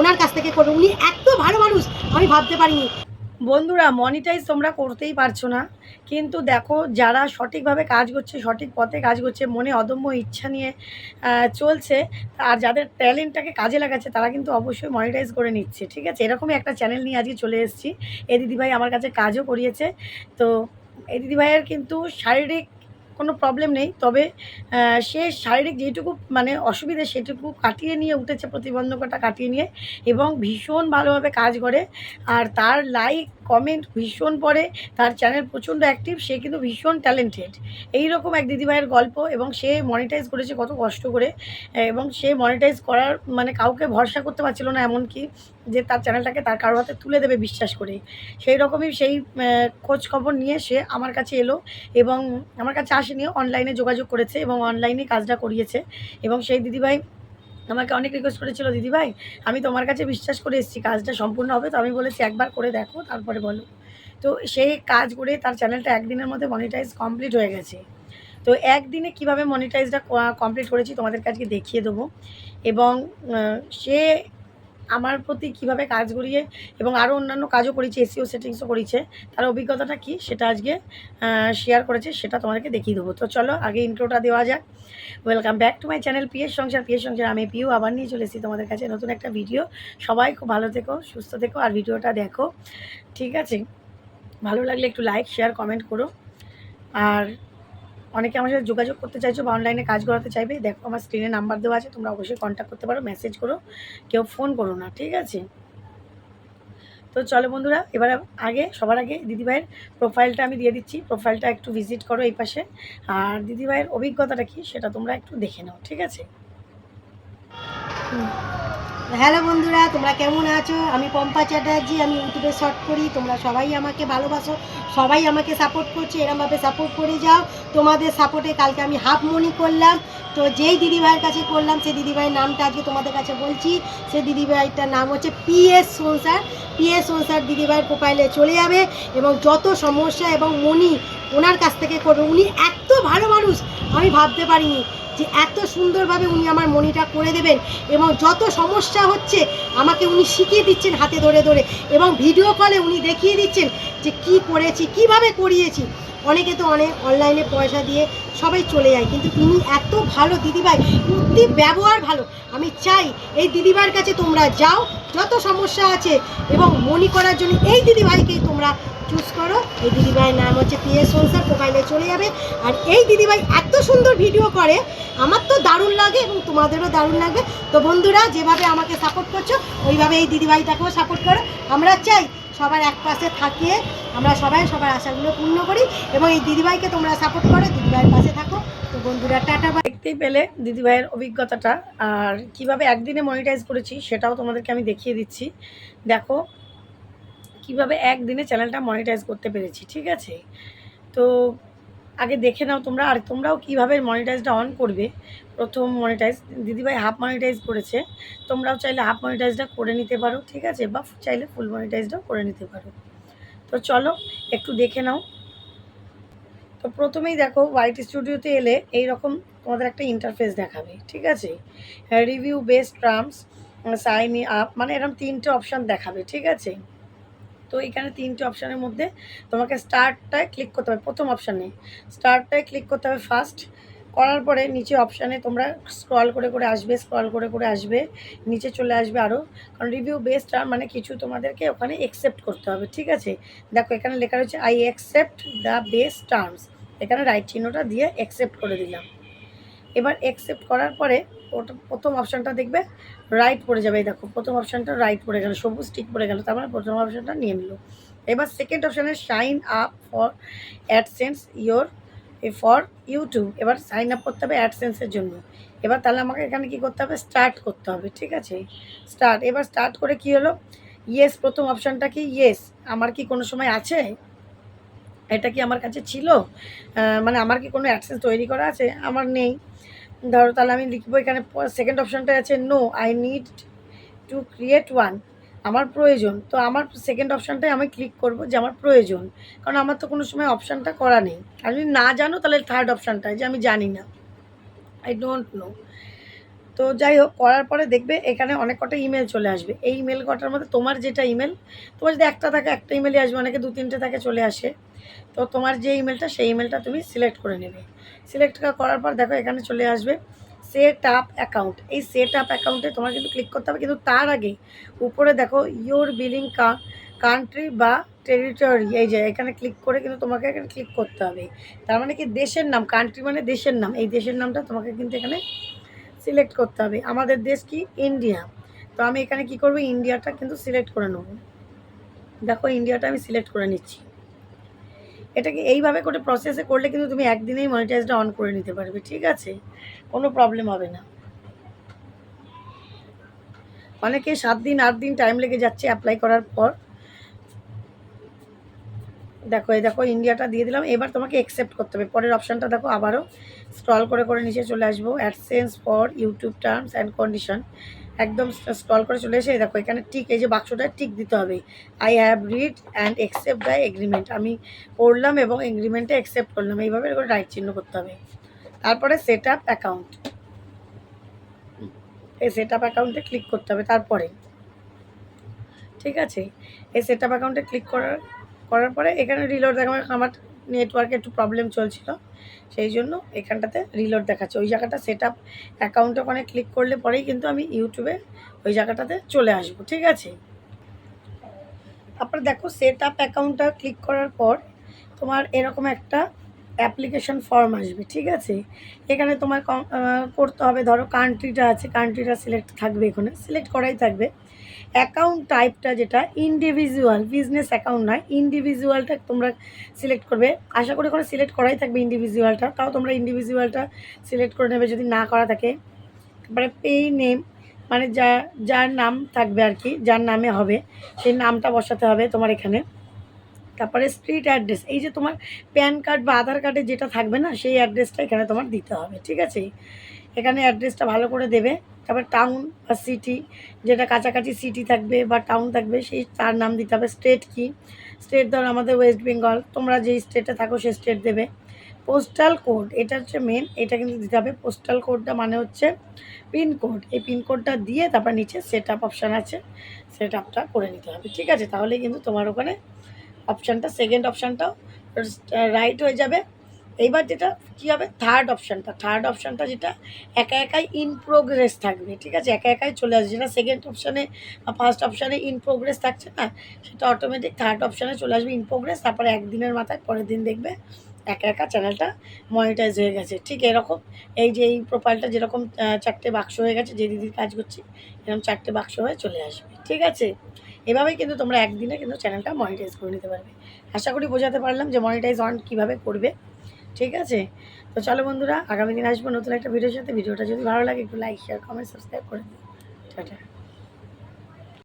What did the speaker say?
ওনার কাছ থেকে করবে। উনি এত ভালো মানুষ, আমি ভাবতে পারিনি। বন্ধুরা মনিটাইজ তোমরা করতেই পারছ না। কিন্তু দেখো, যারা সঠিকভাবে কাজ করছে, সঠিক পথে কাজ করছে, মনে অদম্য ইচ্ছা নিয়ে চলছে, আর যাদের ট্যালেন্টটাকে কাজে লাগাচ্ছে, তারা কিন্তু অবশ্যই মনিটাইজ করে নিচ্ছে, ঠিক আছে? এরকমই একটা চ্যানেল নিয়ে আজকে চলে এসেছি। এ দিদিভাই আমার কাছে কাজও করিয়েছে। তো এই দিদিভাইয়ের কিন্তু শারীরিক কোনো প্রবলেম নেই। তবে সে শারীরিক যেটুকু মানে অসুবিধে সেটুকু কাটিয়ে নিয়ে উঠেছে প্রতিবন্ধকতা কাটিয়ে নিয়ে এবং ভীষণ ভালোভাবে কাজ করে। আর তার লাইক কমেন্ট ভীষণ পড়ে, তার চ্যানেল প্রচণ্ড অ্যাক্টিভ সে কিন্তু ভীষণ ট্যালেন্টেড এইরকম এক দিদিভাইয়ের গল্প এবং সে মনিটাইজ করেছে কত কষ্ট করে, এবং সে মনিটাইজ করার মানে কাউকে ভরসা করতে পারছিল না এমনকি যে তার চ্যানেলটাকে তার কারও হাতে তুলে দেবে বিশ্বাস করে সেই রকমই সেই খোঁজ খবর নিয়ে সে আমার কাছে এলো এবং আমার কাছে আসেনি অনলাইনে যোগাযোগ করেছে এবং অনলাইনে কাজটা করিয়েছে। এবং সেই দিদিভাই আমাকে অনেক রিকোয়েস্ট করেছিল, দিদিভাই, আমি তোমার কাছে বিশ্বাস করে এসেছি, কাজটা সম্পূর্ণ হবে, তো আমি বলেছি একবার করে দেখো, তারপরে বলো। তো সেই কাজ করে তার চ্যানেলটা একদিনের মধ্যে মনিটাইজ কমপ্লিট হয়ে গেছে। তো একদিনে কীভাবে মনিটাইজটা কমপ্লিট করেছি তোমাদের আজকে দেখিয়ে দেবো। এবং সে আমার প্রতি কীভাবে কাজ করিয়ে এবং আরও অন্যান্য কাজও করেছে এসিও সেটিংসও করেছে, তার অভিজ্ঞতাটা কি সেটা আজকে শেয়ার করেছে, সেটা তোমাদেরকে দেখিয়ে দেবো। তো চলো আগে ইন্ট্রোটা দেওয়া যাক। Welcome back to my channel PS Sansar PS Sansar. আমি পিউ আবার নিয়ে চলে এসেছি তোমাদের কাছে নতুন একটা ভিডিও সবাই খুব ভালো থেকো, সুস্থ থেকো, আর ভিডিওটা দেখো, ঠিক আছে? ভালো লাগলে একটু লাইক শেয়ার কমেন্ট করো। আর অনেকে আমার সাথে যোগাযোগ করতে চাইছো বা অনলাইনে কাজ করাতে চাইবে, দেখো আমার স্ক্রিনে নাম্বার দেওয়া আছে, তোমরা অবশ্যই কন্ট্যাক্ট করতে পারো মেসেজ করো, কেউ ফোন করো না, ঠিক আছে? তো চলো বন্ধুরা, এবার আগে, সবার আগে দিদিভাইয়ের প্রোফাইলটা আমি দিয়ে দিচ্ছি প্রোফাইলটা একটু ভিজিট করো এই পাশে, আর দিদিভাইয়ের অভিজ্ঞতাটা কি সেটা তোমরা একটু দেখে নাও, ঠিক আছে? হ্যালো বন্ধুরা, তোমরা কেমন আছো? আমি পম্পা চ্যাটার্জি, আমি ইউটিউবে শর্ট করি। তোমরা সবাই আমাকে ভালোবাসো, সবাই আমাকে সাপোর্ট করছে, এরমভাবে সাপোর্ট করে যাও। তোমাদের সাপোর্টে কালকে আমি হাফ মনি করলাম। তো যেই দিদিভাইয়ের কাছে করলাম, সেই দিদিভাইয়ের নামটা আজকে তোমাদের কাছে বলছি। সেই দিদিভাইটার নাম হচ্ছে পি পিএস সংসার পিএস সংসার দিদিভাইয়ের প্রোফাইলে চলে যাবে এবং যত সমস্যা এবং মনি ওনার কাছ থেকে করবে, উনি এত ভালো মানুষ, আমি ভাবতে পারিনি। যে এত সুন্দরভাবে উনি আমার মনিটা করে দেবেন এবং যত সমস্যা হচ্ছে আমাকে উনি শিখিয়ে দিচ্ছেন হাতে ধরে ধরে এবং ভিডিও কলে উনি দেখিয়ে দিচ্ছেন যে কি করেছি, কীভাবে করিয়েছি। অনেকে তো অনেক অনলাইনে পয়সা দিয়ে সবাই চলে যায়, কিন্তু ইনি এত ভালো দিদিভাই অতি ব্যবহার ভালো। আমি চাই এই দিদিভাইয়ের কাছে তোমরা যাও, যত সমস্যা আছে, এবং মনি করার জন্য এই দিদিভাইকেই তোমরা চুজ করো। এই দিদিভাইয়ের নাম হচ্ছে পিএস সংসার প্রোফাইলে চলে যাবে। আর এই দিদিভাই এত সুন্দর ভিডিও করে, আমার তো দারুণ লাগে এবং তোমাদেরও দারুণ লাগবে। তো বন্ধুরা, যেভাবে আমাকে সাপোর্ট করছ, ওইভাবে এই দিদিভাইটাকেও সাপোর্ট করো। আমরা চাই সবার এক পাশে থাকিয়ে আমরা সবাই সবার আশাগুলো পূর্ণ করি এবং এই দিদিভাইকে তোমরা সাপোর্ট করো, দিদিভাইয়ের পাশে থাকো। তো বন্ধুরা, টাটা দেখতেই পেলে দিদিভাইয়ের অভিজ্ঞতাটা আর কীভাবে একদিনে মনিটাইজ করেছি সেটাও তোমাদেরকে আমি দেখিয়ে দিচ্ছি। দেখো কীভাবে একদিনে চ্যানেলটা মনিটাইজ করতে পেরেছি, ঠিক আছে? তো আগে দেখে নাও তোমরা, আর তোমরাও কীভাবে মনিটাইজটা অন করবে। প্রথম মনিটাইজ দিদিভাই হাফ মনিটাইজ করেছে। তোমরাও চাইলে হাফ মনিটাইজটা করে নিতে পারো, ঠিক আছে? বা চাইলে ফুল মনিটাইজটাও করে নিতে পারো। তো চলো, একটু দেখে নাও। তো প্রথমেই দেখো হোয়াইট স্টুডিওতে এলে এই রকম তোমাদের একটা ইন্টারফেস দেখাবে, ঠিক আছে? Review best terms sign up মানে এরকম তিনটে অপশান দেখাবে, ঠিক আছে? তো এখানে তিনটে অপশানের মধ্যে তোমাকে স্টার্টটায় ক্লিক করতে হবে, প্রথম অপশানে। স্টার্টটায় ক্লিক করতে হবে ফার্স্ট করার পরে নিচে অপশানে তোমরা স্ক্রল করে করে আসবে স্ক্রল করে করে আসবে, নিচে চলে আসবে আরও কারণ রিভিউ বেস্ট টার্ম মানে কিছু তোমাদেরকে ওখানে একসেপ্ট করতে হবে, ঠিক আছে? দেখো এখানে লেখা রয়েছে I accept the best terms এখানে রাইট চিহ্নটা দিয়ে অ্যাকসেপ্ট করে দিলাম। এবার অ্যাকসেপ্ট করার পরে ওটা প্রথম অপশানটা দেখবে রাইট পড়ে যাবে। এই দেখো, প্রথম অপশানটা রাইট পড়ে গেল, সবুজ টিক পড়ে গেল, তার মানে প্রথম অপশানটা নিয়ে নিল। এবার সেকেন্ড অপশানে sign up for AdSense your for YouTube এবার সাইন আপ করতে হবে অ্যাডসেন্সের জন্য। এবার তাহলে আমাকে এখানে কি করতে হবে? স্টার্ট করতে হবে, ঠিক আছে? স্টার্ট এবার স্টার্ট করে কি হলো? ইয়েস প্রথম অপশানটা কি? ইয়েস আমার কি কোনো সময় আছে? এটা কি আমার কাছে ছিল? মানে আমার কি কোনো অ্যাডসেন্স তৈরি করা আছে? আমার নেই। ধরো তাহলে আমি লিখব এখানে সেকেন্ড অপশানটা আছে no I need to create one আমার প্রয়োজন। তো আমার সেকেন্ড অপশানটাই আমি ক্লিক করব যে আমার প্রয়োজন। কারণ আমার তো কোনো সময় অপশানটা করা নেই। আর যদি না জানো তাহলে থার্ড অপশানটায় যে আমি জানি না। আই ডোন্ট নো তো যাই হোক, করার পরে দেখবে এখানে অনেক কটা ইমেল চলে আসবে। এই ইমেল কটার মধ্যে তোমার যেটা ইমেল তোমার যদি একটা থাকে, একটা ইমেলই আসবে, অনেকে দু, তিনটে থাকে, চলে আসে। তো তোমার যে ইমেলটা সেই ইমেলটা তুমি সিলেক্ট করে নেবে। সিলেক্ট করার পর দেখো এখানে চলে আসবে সেট আপ অ্যাকাউন্ট এই সেট আপ অ্যাকাউন্টে তোমার কিন্তু ক্লিক করতে হবে, কিন্তু তার আগে উপরে দেখো ইয়োর বিলিং কান্ট্রি বা টেরিটরি এই যে এখানে ক্লিক করে কিন্তু তোমাকে এখানে ক্লিক করতে হবে। তার মানে কি, দেশের নাম কান্ট্রি মানে দেশের নাম। এই দেশের নামটা তোমাকে কিন্তু এখানে সিলেক্ট করতে হবে। আমাদের দেশ কি? ইন্ডিয়া তো আমি এখানে কি করব? ইন্ডিয়াটা কিন্তু সিলেক্ট করে নেব। দেখো ইন্ডিয়াটা আমি সিলেক্ট করে নিচ্ছি। এটাকে এইভাবে করে প্রসেসে করলে কিন্তু তুমি একদিনেই মনিটাইজটা অন করে নিতে পারবে, ঠিক আছে? কোনো প্রবলেম হবে না। অনেকে সাত দিন, আট দিন টাইম লেগে যাচ্ছে অ্যাপ্লাই করার পর। দেখো, এই দেখো ইন্ডিয়াটা দিয়ে দিলাম। এবার তোমাকে অ্যাকসেপ্ট করতে হবে। পরের অপশানটা দেখো আবারও। স্ক্রল করে করে নিচে চলে আসব। AdSense for YouTube terms and condition একদম স্ক্রল করে চলে এসে দেখো, এখানে টিক এই যে বাক্সটা টিক দিতে হবে। I have read and accept the agreement আমি পড়লাম এবং এগ্রিমেন্টে অ্যাকসেপ্ট করলাম। এইভাবে করে রাইট চিহ্ন করতে হবে। তারপরে সেট আপ অ্যাকাউন্ট এই সেট আপ অ্যাকাউন্টে ক্লিক করতে হবে। তারপরে। ঠিক আছে? এই সেট আপ অ্যাকাউন্টে ক্লিক করার করার পরে এখানে রিলোড দেখা আমার নেটওয়ার্কে একটু প্রবলেম চলছিল। সেই জন্য এখানটাতে রিলোড দেখাচ্ছে। ওই জায়গাটা সেট আপ অ্যাকাউন্টে ওখানে ক্লিক করলে পরেই কিন্তু আমি ইউটিউবে ওই জায়গাটাতে চলে আসব, ঠিক আছে? তারপরে দেখো সেট আপ অ্যাকাউন্টটা ক্লিক করার পর তোমার এরকম একটা অ্যাপ্লিকেশন ফর্ম আসবে, ঠিক আছে? এখানে তোমার করতে হবে, ধরো কান্ট্রিটা আছে কান্ট্রিটা সিলেক্ট থাকবে এখানে সিলেক্ট করাই থাকবে। অ্যাকাউন্ট টাইপটা যেটা ইন্ডিভিজুয়াল বিজনেস অ্যাকাউন্ট নয় ইন্ডিভিজুয়ালটা তোমরা সিলেক্ট করবে। আশা করি ওখানে সিলেক্ট করাই থাকবে ইন্ডিভিজুয়ালটা তাও তোমরা ইন্ডিভিজুয়ালটা সিলেক্ট করে নেবে যদি না করা থাকে। তারপরে পে নেম মানে যা, যার নাম থাকবে আর কি, যার নামে হবে, সেই নামটা বসাতে হবে তোমার এখানে। তারপরে স্ট্রিট অ্যাড্রেস এই যে তোমার প্যান কার্ড বা আধার কার্ডে যেটা থাকবে না, সেই অ্যাড্রেসটা এখানে তোমার দিতে হবে, ঠিক আছে? এখানে অ্যাড্রেসটা ভালো করে দেবে, তারপর টাউন বা সিটি যেটা কাছাকাছি সিটি থাকবে বা টাউন থাকবে, সেই তার নাম দিতে হবে স্টেট কি স্টেট ধর আমাদের ওয়েস্ট বেঙ্গল তোমরা যেই স্টেটে থাকো সেই স্টেট দেবে। পোস্টাল কোড এটা হচ্ছে মেন এটা কিন্তু দিতে হবে পোস্টাল কোডটা মানে হচ্ছে পিনকোড এই পিনকোডটা দিয়ে তারপর নিচে সেট আপ অপশান আছে সেট আপটা করে নিতে হবে, ঠিক আছে? তাহলে কিন্তু তোমার ওখানে অপশানটা সেকেন্ড অপশানটাও রাইট হয়ে যাবে। এইবার যেটা কী হবে? থার্ড অপশানটা থার্ড অপশানটা যেটা, একা একাই ইন প্রোগ্রেস থাকবে, ঠিক আছে? একা একাই চলে আসবে যেটা সেকেন্ড অপশানে বা ফার্স্ট অপশানে ইন প্রোগ্রেস থাকছে না, সেটা অটোমেটিক থার্ড অপশানে চলে আসবে ইন প্রোগ্রেস তারপরে একদিনের মাথায় পরের দিন দেখবে একা একা চ্যানেলটা মনিটাইজ হয়ে গেছে। ঠিক এরকম, এই যে এই প্রোফাইলটা যেরকম চারটে বাক্স হয়ে গেছে, যে দিদির কাজ করছি, এরকম চারটে বাক্স হয়ে চলে আসবে। ঠিক আছে? এভাবেই কিন্তু তোমরা একদিনে কিন্তু চ্যানেলটা মনিটাইজ করে নিতে পারবে। আশা করি বোঝাতে পারলাম যে মনিটাইজ অন কীভাবে করবে। ঠিক আছে? তো চলো বন্ধুরা, আগামী দিন আসব নতুন একটা ভিডিওর সাথে। ভিডিওটা যদি ভালো লাগে, একটু লাইক শেয়ার কমেন্ট সাবস্ক্রাইব করে দিও। টাটা।